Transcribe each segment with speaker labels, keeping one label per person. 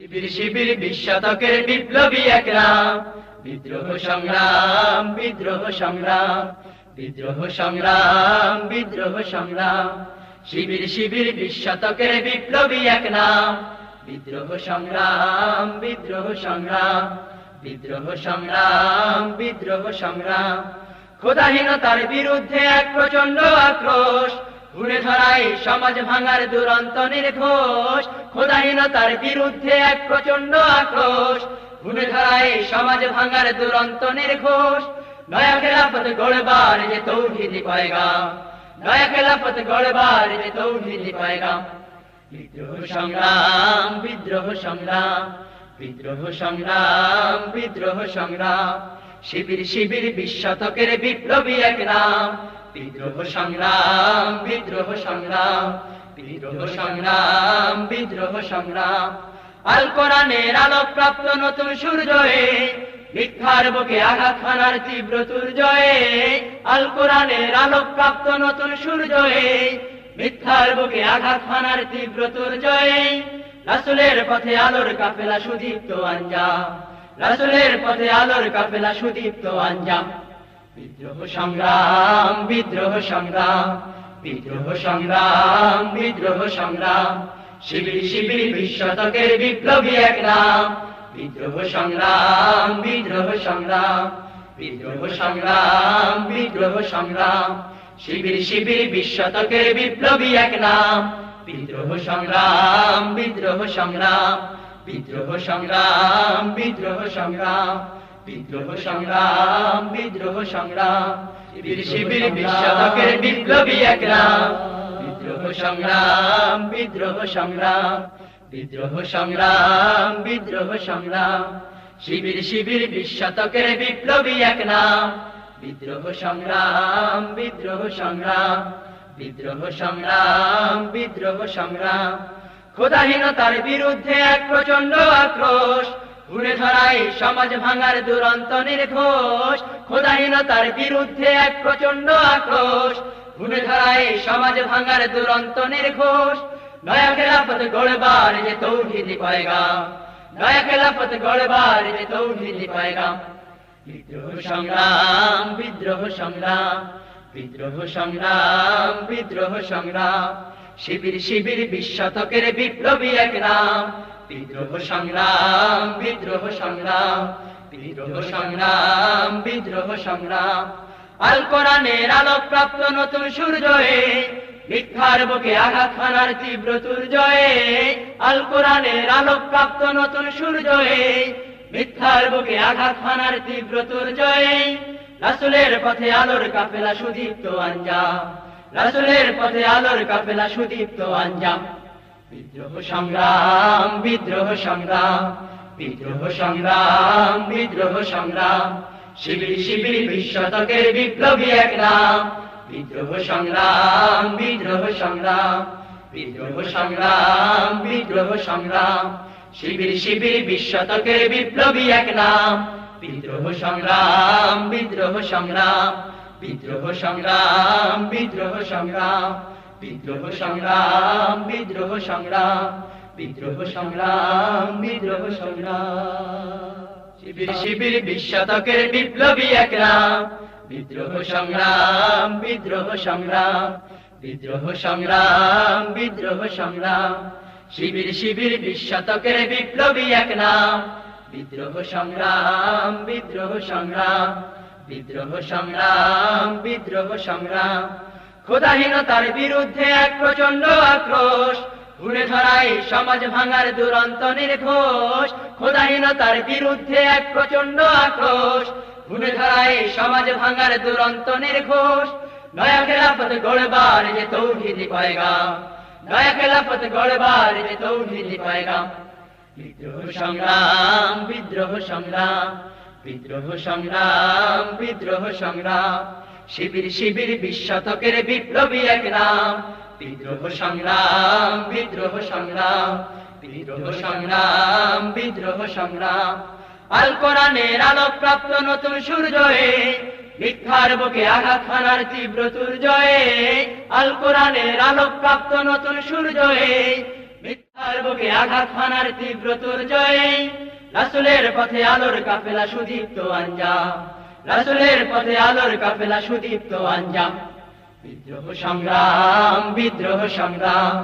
Speaker 1: শিবির শিবির বিশ্বতকের বিপ্লবী একরাম বিদ্রোহ সংগ্রাম বিদ্রোহ সংগ্রাম বিদ্রোহ সংগ্রাম বিদ্রোহ সংগ্রাম। শিবির শিবির বিশ্বতকের বিপ্লবী এক নাম বিদ্রোহ সংগ্রাম বিদ্রোহ সংগ্রাম বিদ্রোহ সংগ্রাম বিদ্রোহ সংগ্রাম। খোদাহীনতার বিরুদ্ধে এক প্রচণ্ড আক্রোশ ঘুরে ধরাই সমাজ ভাঙার দুরন্ত নির্ঘোষ। খোদাহীনতার বিরুদ্ধে এক প্রচণ্ড আক্রোশ। ঘুরে ধরাই সমাজ ভাঙার দুরন্ত নির্ঘোষ। নয়া খেলাফত গড়বার যে তৌহিদি পায়গাম। নয়া খেলাফত গড়বার যে তৌহিদি পায়গাম। বিদ্রোহ সংগ্রাম বিদ্রোহ সংগ্রাম। বিদ্রোহ সংগ্রাম বিদ্রোহ সংগ্রাম। শিবির শিবির বিশ্বতকের বিপ্লবী এক নাম। বিদ্রোহ সংগ্রাম বিদ্রোহ সংগ্রাম বিদ্রোহ সংগ্রাম বিদ্রোহ সংগ্রাম। আল কোরআনের আলোকপ্রাপ্ত নতুন সূর্যয়ে মিথ্যার বুকে আঘাত খানার তীব্র দুর্জয়ে আল কোরআনের আলোকপ্রাপ্ত নতুন সূর্যয়ে মিথ্যার বুকে আঘাত খানার তীব্র দুর্জয়ে রাসুলের পথে আলোর কাফেলা সুদীপ্ত আঞ্জাম। রাসুলের পথে আলোর কাফেলা সুদীপ্ত আঞ্জাম। বিদ্রোহ সংগ্রাম বিদ্রোহ সংগ্রাম বিদ্রোহ সংগ্রাম বিদ্রোহ সংগ্রাম। শিবির শিবির বিশ্বতকের বিপ্লবী এক নাম। বিদ্রোহ সংগ্রাম বিদ্রোহ সংগ্রাম বিদ্রোহ সংগ্রাম বিদ্রোহ সংগ্রাম। শিবির শিবির বিশ্বতকের বিপ্লবী এক নাম। বিদ্রোহ সংগ্রাম বিদ্রোহ সংগ্রাম বিদ্রোহ সংগ্রাম বিদ্রোহ সংগ্রাম। বিদ্রোহ সংগ্রাম বিদ্রোহ সংগ্রাম শিবির শিবির বিশ্বতকের বিপ্লবী এক নাম বিদ্রোহ সংগ্রাম বিদ্রোহ সংগ্রাম বিদ্রোহ সংগ্রাম বিদ্রোহ সংগ্রাম, শিবির শিবির বিশ্বতকের বিপ্লবী এক নাম বিদ্রোহ সংগ্রাম বিদ্রোহ সংগ্রাম বিদ্রোহ সংগ্রাম বিদ্রোহ সংগ্রাম। খোদাহীনতার বিরুদ্ধে এক প্রচণ্ড আক্রোশ ঘুরে ধরাই সমাজ ভাঙার দুরন্ত নির্ঘোষ। খোদাহীনতার বিরুদ্ধে এক প্রচণ্ড আক্রোশ। ঘুরে ধরাই সমাজ ভাঙার দুরন্ত নির্ঘোষ। নয়া খেলাফত গড়বার যে তৌহিদি পায়গাম। নয়া খেলাফত গড়বার যে তৌহিদি পায়গাম। বিদ্রোহ সংগ্রাম বিদ্রোহ সংগ্রাম। বিদ্রোহ সংগ্রাম বিদ্রোহ সংগ্রাম। শিবির শিবির বিশ্বতকের বিপ্লবী এক নাম। বিদ্রোহ সংগ্রাম বিদ্রোহ সংগ্রাম বিদ্রোহ সংগ্রাম বিদ্রোহ সংগ্রাম। আল কোরআনের আলোকপ্রাপ্ত নতুন সূর্যয়ে, মিথ্যার বুকে আঘাত খানার তীব্র দুর্জয়ে, আল কোরআনের আলোকপ্রাপ্ত নতুন সূর্যয়ে, মিথ্যার বুকে আঘাত খানার তীব্র দুর্জয়ে, রাসুলের পথে আলোর কাফেলা সুদীপ্ত আঞ্জাম, রাসুলের পথে আলোর কাফেলা সুদীপ্ত আঞ্জাম। বিদ্রোহ সংগ্রাম বিদ্রোহ সংগ্রাম বিদ্রোহ সংগ্রাম বিদ্রোহ সংগ্রাম। শিবির শিবির বিশ্বতকের বিপ্লবী এক নাম। বিদ্রোহ সংগ্রাম বিদ্রোহ সংগ্রাম বিদ্রোহ সংগ্রাম বিদ্রোহ সংগ্রাম। শিবির শিবির বিশ্বতকের বিপ্লবী এক নাম। বিদ্রোহ সংগ্রাম বিদ্রোহ সংগ্রাম বিদ্রোহ সংগ্রাম বিদ্রোহ সংগ্রাম। বিদ্রোহ সংগ্রাম বিদ্রোহ সংগ্রাম বিদ্রোহ সংগ্রাম বিদ্রোহ সংগ্রাম। শিবির শিবির বিশ্বতকের বিপ্লবী একরাম। বিদ্রোহ সংগ্রাম বিদ্রোহ সংগ্রাম বিদ্রোহ সংগ্রাম বিদ্রোহ সংগ্রাম। শিবির শিবির বিশ্বতকের বিপ্লবী এক নাম বিদ্রোহ সংগ্রাম বিদ্রোহ সংগ্রাম বিদ্রোহ সংগ্রাম বিদ্রোহ সংগ্রাম। খোদাহীনতার বিরুদ্ধে এক প্রচণ্ড আক্রোশ। ঘুরে ধরাই সমাজ ভাঙার দুরন্ত নির্ঘোষ। খোদাহীনতার বিরুদ্ধে এক প্রচণ্ড আক্রোশ। ঘুরে ধরাই সমাজ ভাঙার দুরন্ত নির্ঘোষ। নয়া খেলাফত গড়বার যে তৌহিদি পায়গাম। নয়া খেলাফত গড়বার যে তৌহিদি পায়গাম। বিদ্রোহ সংগ্রাম বিদ্রোহ সংগ্রাম। বিদ্রোহ সংগ্রাম বিদ্রোহ সংগ্রাম। শিবির শিবির বিশ্বতকের বিপ্লবী এক নাম। বিদ্রোহ সংগ্রাম বিদ্রোহ সংগ্রাম বিদ্রোহ সংগ্রাম বিদ্রোহ সংগ্রাম। আল কোরআনের আলোক প্রাপ্ত নতুন সূর্যয়ে মিথ্যার বুকে আঘাত খানার তীব্র দুর্জয়ে আল কোরআনের আলোকপ্রাপ্ত নতুন সূর্যয়ে মিথ্যার বুকে আঘাত হানার তীব্র তোর রাসুলের পথে আলোর কাফেলা সুদীপ্ত আঞ্জাম। রাসুলের পথে আলোর কাফেলা সুদীপ্ত আঞ্জাম। বিদ্রোহ সংগ্রাম বিদ্রোহ সংগ্রাম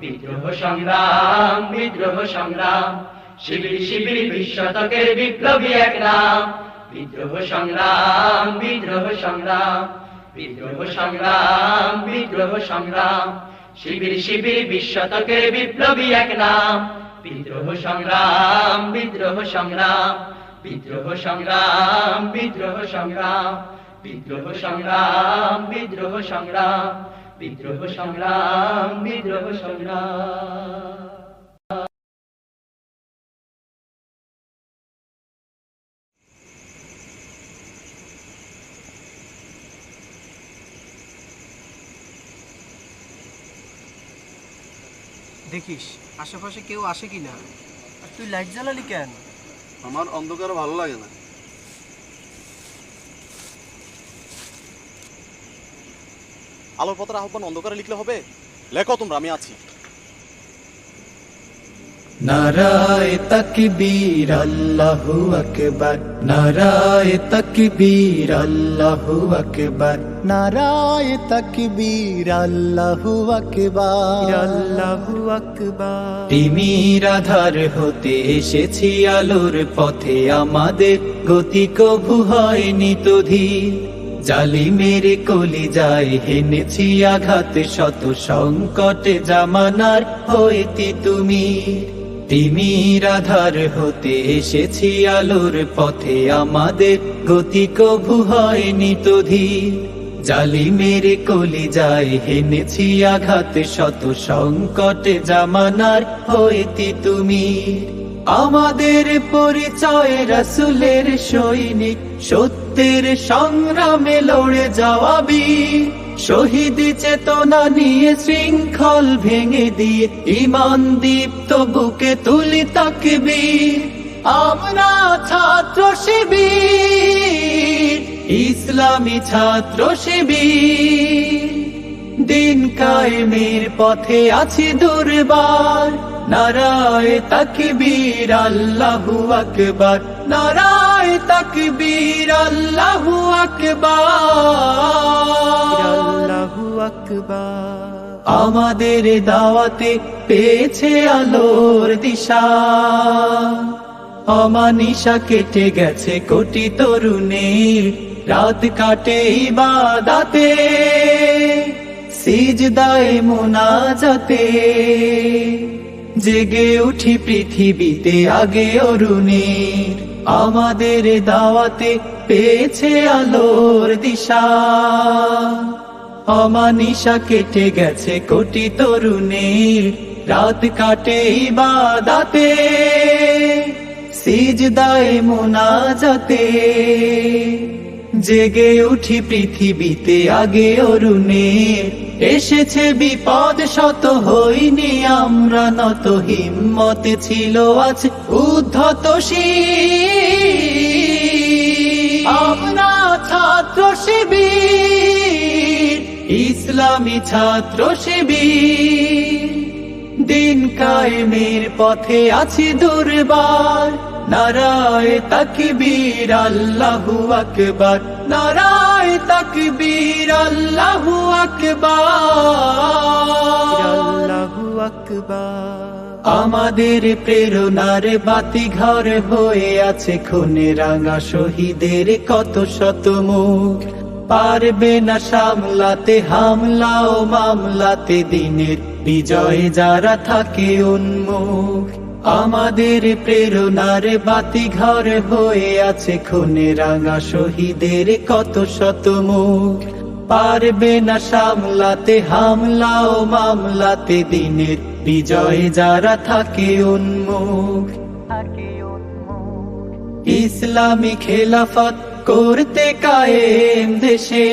Speaker 1: বিদ্রোহ সংগ্রাম বিদ্রোহ সংগ্রাম। শিবির শিবির বিশ্বতকের বিপ্লবী এক নাম। বিদ্রোহ সংগ্রাম বিদ্রোহ সংগ্রাম বিদ্রোহ সংগ্রাম বিদ্রোহ সংগ্রাম। শিবির শিবির বিশ্বতকের বিপ্লবী এক নাম। বিদ্রোহ সংগ্রাম বিদ্রোহ সংগ্রাম। বিদ্রোহ সংগ্রাম বিদ্রোহ সংগ্রাম বিদ্রোহ সংগ্রাম বিদ্রোহ সংগ্রাম বিদ্রোহ সংগ্রাম বিদ্রোহ সংগ্রাম।
Speaker 2: দেখিস, আশেপাশে কেউ আসে কিনা? আর তুই লাইট জ্বালালি কেন?
Speaker 3: আমার অন্ধকার ভালো লাগে না। আলোর পথের আহ্বান অন্ধকারে লিখলে হবে? লেখো তোমরা, আমি আছি।
Speaker 4: নারায় তকবীর আল্লাহু আকবার। নারায় তকবীর আল্লাহু আকবার। নারায় তকবীর আল্লাহু আকবার। আল্লাহু আকবার। তিমির আধার হতে এসেছি আলোর পথে। আমাদের গতি কভু হয়নি তো ধীর। জালিমের কলি যায় হেনেছি আঘাত শত সংকটে জামানার হইতি তুমি। তিমির আধার হতে এসেছি আলোর পথে। আমাদের গতি কভু হয়নি তো ধীর। জালিমের কলি যায় হেনেছি আঘাত, শত সংকটে জামানার হইতি তুমি। আমাদের পরিচয় রাসুলের সৈনিক, সত্যের সংগ্রামে লড়ে যাওয়া বীর। শহীদ চেতনা নিয়ে শৃঙ্খল ভেঙে দিয়ে, ইমান দীপ্ত বুকে তুলি তাকবীর। আমরা ছাত্র শিবির, ইসলামী ছাত্র শিবির। দিন কায়েমের পথে আছি দুর্বার, নারায় তাকবীর, আল্লাহু আকবার, নারায় তাকবীর আল্লাহু আকবার। আল্লাহু আকবার। আমাদের দাওয়াতে পেয়েছে আলোর দিশা। অমানিসা কেটে গেছে কোটি তরুণের রাত কাটে ইবাদাতে সিজদায় মোনাজাতে। জেগে উঠি পৃথিবীতে আগে অরুণের আমাদের দাওয়াতে পেয়েছে আলোর দিশা। অমানিশা কেটে গেছে কোটি তরুণের। রাত কাটে ইবাদাতে, সিজদায় মোনাজাতে। জেগে উঠি পৃথিবীতে আগে অরুণের এসেছে বিপদ, শত হইনি, আমরা নত হিম্মতে ছিল আজ উদ্ধত আমরা ছাত্র শিবির, ইসলামী ছাত্র শিবির। দিন কায়েমের পথে আছি দুর্বার। নারায় তাকবীর আল্লাহু আকবার। নারায় তাকবীর আল্লাহু আকবার। আল্লাহু আকবার। আমাদের প্রেরণার বাতি ঘর হয়ে আছে খুনে রাঙা শহীদের কত শত মুখ। পারবে না সামলাতে হামলা ও মামলাতে দিনের বিজয়ে যারা থাকে উন্মুখ। আমাদের প্রেরণার বাতি ঘর হয়ে আছে খুনে রাঙা শহীদের কত শত মুখ। পারবে না সামলাতে হামলা ও মামলাতে দিনের বিজয়ে যারা থাকে উন্মুখ। ইসলামী খেলাফত করতে কায়েম দেশে।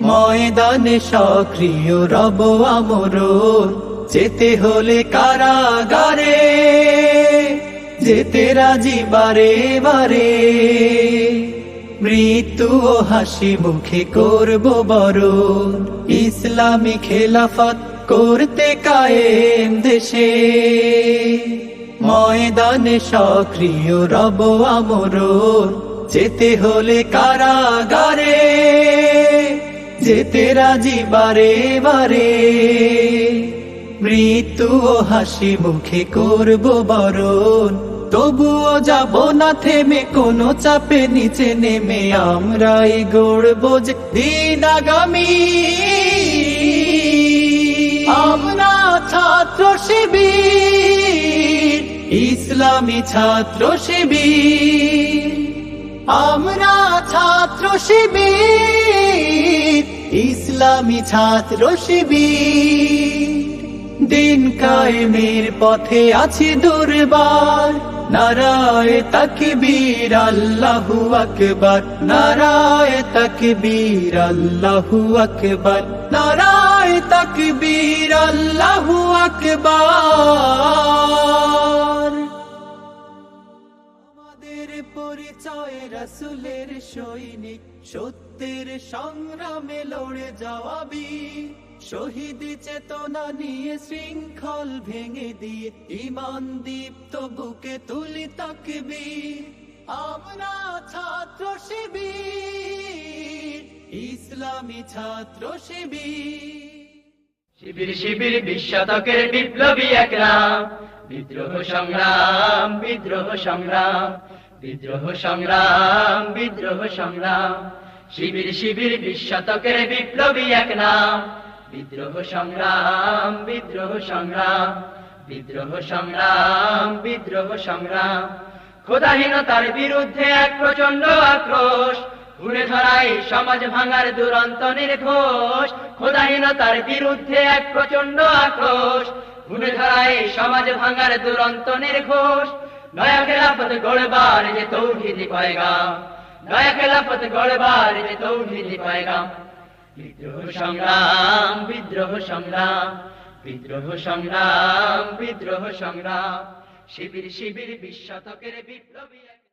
Speaker 4: ময়দানে সক্রিয় রব আমরণ যেতে হলে কারাগারে, যেতে রাজি বারে বারে। মৃত্যু ও হাসি মুখে করব বরণ ইসলামী খেলাফত করতে কায়েম দেশে। ময়দানে সক্রিয় রব আমরণ যেতে হলে কারাগারে, যেতে রাজি বারে বারে। মৃত্যু হাসি মুখে করব বরণ, তবুও যাব না থেমে, কোনো চাপে নিচে নেমে আমরাই গড়ব যে দিন আগামী। আমরা ছাত্র শিবির, ইসলামী ছাত্র শিবির। আমরা ছাত্র শিবির, ইসলামী ছাত্র শিবির। দিন কায়েমের পথে আছি দুর্বার, নারায় তাকবীর, আল্লাহু আকবার। নারায় তাকবীর, আল্লাহু আকবার। নারায় তাকবীর, আল্লাহু আকবার। পরিচয় রসুলের সৈনিক, সত্যের সংগ্রামে লড়ে যাওয়া শহীদ চেতনা নিয়ে শৃঙ্খল ভেঙে দিয়ে, ইমান দীপ্ত বুকে তুলি তাকবীর। আমরা ছাত্র শিবির, ইসলামী ছাত্র শিবির।
Speaker 1: শিবির শিবির বিশ্বতকের বিপ্লবী একরাম। বিদ্রোহ সংগ্রাম বিদ্রোহ সংগ্রাম। বিদ্রোহ সংগ্রাম বিদ্রোহ সংগ্রাম। শিবির শিবির বিশ্বতকের বিপ্লবী এক নাম। বিদ্রোহ সংগ্রাম বিদ্রোহ সংগ্রাম। বিদ্রোহ সংগ্রাম বিদ্রোহ সংগ্রাম। খোদাহীনতার বিরুদ্ধে এক প্রচণ্ড আক্রোশ। ঘুরে ধরাই সমাজ ভাঙার দুরন্ত নির্ঘোষ। খোদাহীনতার বিরুদ্ধে এক প্রচণ্ড আক্রোশ। ঘুরে ধরাই সমাজ ভাঙার দুরন্ত নির্ঘোষ। নয়া খেলাফত গড়বার যে তৌহিদি পয়গাম। নয়া খেলাফত গড়বার যে তৌহিদি পয়গাম। বিদ্রোহ সংগ্রাম বিদ্রোহ সংগ্রাম বিদ্রোহ সংগ্রাম বিদ্রোহ সংগ্রাম। শিবির শিবির বিশ্বতকের বিপ্লবী